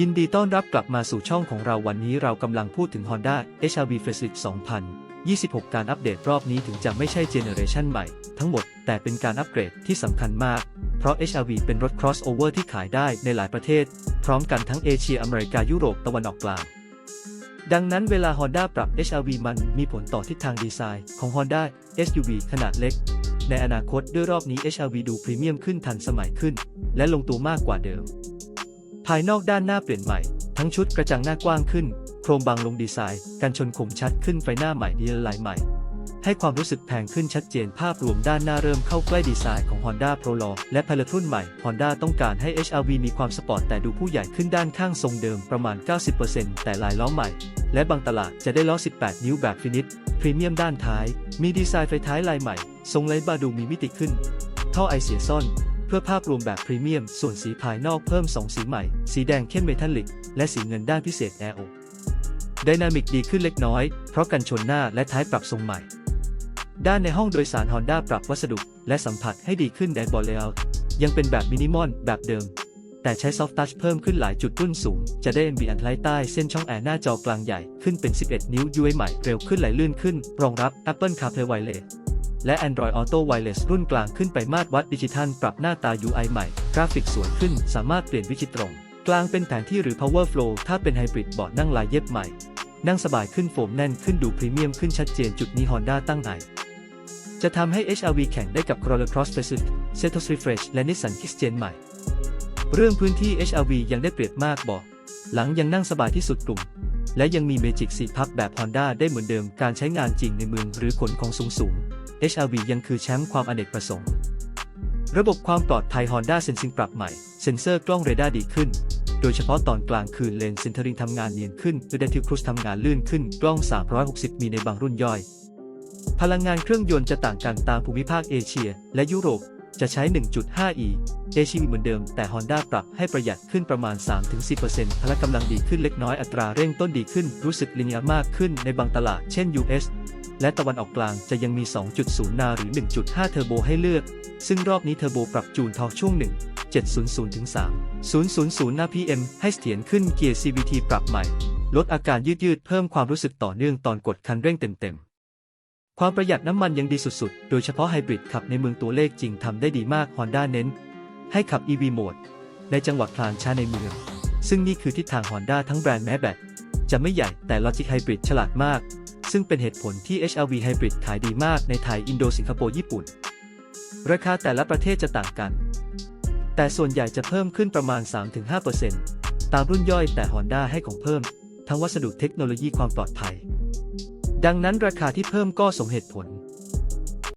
ยินดีต้อนรับกลับมาสู่ช่องของเราวันนี้เรากำลังพูดถึง Honda HR-V Facelift 2026 การอัปเดตรอบนี้ถึงจะไม่ใช่เจเนอเรชันใหม่ทั้งหมด แต่เป็นการอัปเกรดที่สำคัญมาก เพราะ HR-V เป็นรถ crossover ที่ขายได้ในหลายประเทศ พร้อมกันทั้งเอเชีย อเมริกา ยุโรป ตะวันออกกลาง ดังนั้นเวลา Honda ปรับ HR-V มันมีผลต่อทิศทางดีไซน์ของ Honda SUV ขนาดเล็ก ในอนาคตด้วยรอบนี้ HR-V ดูพรีเมียมขึ้นทันสมัยขึ้น และลงตัวมากกว่าเดิม ภายนอกด้านหน้าเปลี่ยนใหม่ ทั้งชุดกระจังหน้ากว้างขึ้น โครงบางลงดีไซน์ กันชนคมชัดขึ้นไฟหน้าใหม่ดีไลน์ใหม่ ให้ความรู้สึกแพงขึ้นชัดเจนภาพรวมด้านหน้าเริ่มเข้าใกล้ดีไซน์ของ Honda Prologue และ Pilot รุ่นใหม่ Honda ต้องการให้ HR-V มีความสปอร์ตแต่ดูผู้ใหญ่ขึ้นด้านข้างทรงเดิมประมาณ 90%แต่ลายล้อใหม่ และบางตลาดจะได้ล้อ 18 นิ้วแบบฟินิชพรีเมียมด้านท้าย มีดีไซน์ไฟท้ายลายใหม่ ทรงไลท์บาร์ดูมีมิติขึ้น ท่อไอเสียซ่อน เพื่อภาพรวมแบบพรีเมียม ส่วนสีภายนอกเพิ่ม 2 สีใหม่ สีแดงเข้มเมทัลลิก และสีเงินด้านพิเศษแอโอไดนามิกดีขึ้นเล็กน้อย เพราะกันชนหน้าและท้ายปรับทรงใหม่ ด้านในห้องโดยสาร Honda ปรับวัสดุและสัมผัสให้ดีขึ้นแดนบอลเลย์ยังเป็นแบบมินิมอลแบบเดิม แต่ใช้ซอฟต์ทัชเพิ่มขึ้นหลายจุดรุ่นสูง จะได้ ambient light ใต้เส้นช่องแอร์หน้าจอกลางใหญ่ขึ้นเป็น 11 นิ้ว UI ใหม่เร็วขึ้นไหลลื่นขึ้น รองรับ Apple CarPlay Wireless และ Android Auto Wireless รุ่นกลางขึ้นไปมาตรวัดดิจิทัล ปรับหน้าตา UI ใหม่ กราฟิกสวยขึ้น สามารถเปลี่ยนวิจิตรง กลางเป็นแผนที่หรือ Power Flow ถ้าเป็นไฮบริดเบาะนั่งลายเย็บใหม่ นั่งสบายขึ้นโฟมแน่นขึ้นดูพรีเมียมขึ้นชัดเจนจุดนี้ Honda ตั้งไอจะทำให้ HR-V แข่งได้กับ Corolla Cross Facelift Seltos Refresh และ Nissan Kicks-Gen ใหม่ เรื่องพื้นที่ HR-V ยังได้เปรียบมากบอก หลังยังนั่งสบายที่สุดกลุ่ม และยังมี Magic Seat พับแบบ Honda ได้เหมือนเดิมการใช้งานจริงในเมืองหรือขนของสูงสูงๆ HR-V ยังคือแชมป์ความอเนกประสงค์ ระบบความปลอดภัย Honda Sensing ปรับใหม่ เซ็นเซอร์กล้องเรดาร์ดีขึ้น โดยเฉพาะตอนกลางคืนเลนส์เซนเทอริงทำงานเนียนขึ้น Adaptive Cruise ทำงานลื่นขึ้น กล้อง 360 มีในบางรุ่นย่อย พลังงานเครื่องยนต์จะต่างกันตามภูมิภาคเอเชีย และยุโรป จะใช้ 1.5e เอชีเหมือนเดิม แต่ Honda ปรับให้ประหยัดขึ้นประมาณ 3-10%พละกำลังดีขึ้นเล็กน้อยอัตราเร่งต้นดีขึ้นรู้สึกลิเนียมากขึ้นในบางตลาดเช่น US และตะวันออกกลางจะยังมี 2.0 นาหรือ 1.5 เทอร์โบให้เลือก ซึ่งรอบนี้เทอร์โบปรับจูนทอร์กช่วง 1 700ถึง3 000 นา PM ให้เสถียรขึ้นเกียร์ CVT ปรับใหม่ ลดอาการยืดๆเพิ่มความรู้สึกต่อเนื่องตอนกดคันเร่งเต็มๆ ความประหยัดน้ำมันยังดีสุดๆ โดยเฉพาะไฮบริดขับในเมืองตัวเลขจริงทำได้ดีมาก Honda เน้น ให้ขับ EV โหมด ในจังหวะพลานช้าในเมือง ซึ่งนี่คือทิศทาง Honda ทั้งแบรนด์แม้แบตจะไม่ใหญ่แต่ลอจิกไฮบริดฉลาดมาก ซึ่งเป็นเหตุผลที่ HR-V Hybrid ขายดีมากในไทย อินโด สิงคโปร์ ญี่ปุ่น ราคาแต่ละประเทศจะต่างกัน แต่ส่วนใหญ่จะเพิ่มขึ้นประมาณ 3-5%ตามรุ่นย่อยแต่ Honda ให้ของเพิ่ม ทั้งวัสดุเทคโนโลยีความปลอดภัย ดังนั้นราคาที่เพิ่มก็สมเหตุผล